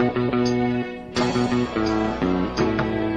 Thank you.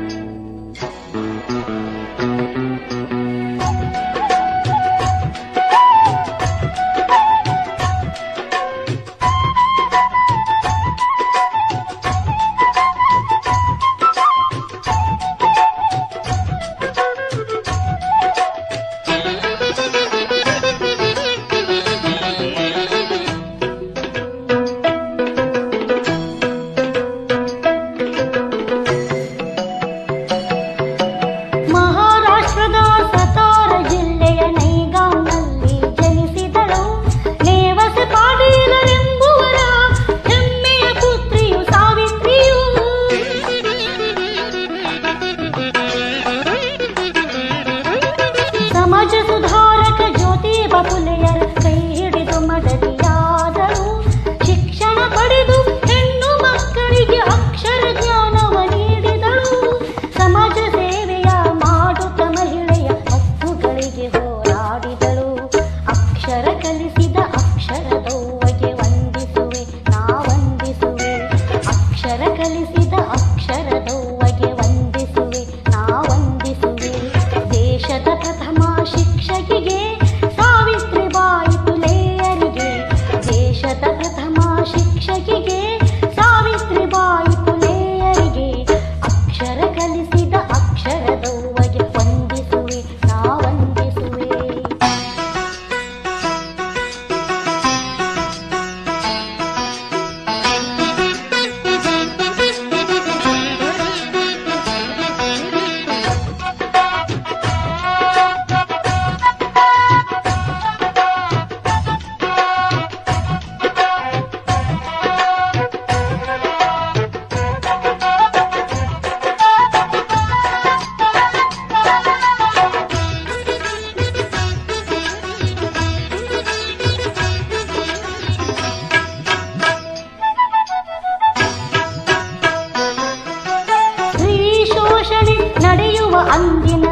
ನಡೆಯುವ ಅಂದಿನ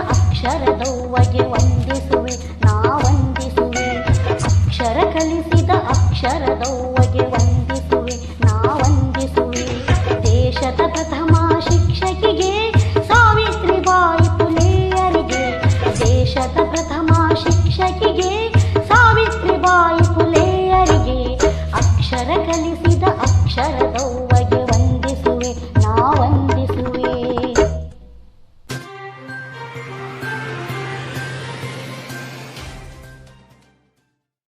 ಕಲಿಸಿದ ಅಕ್ಷರದವ್ವಗೆ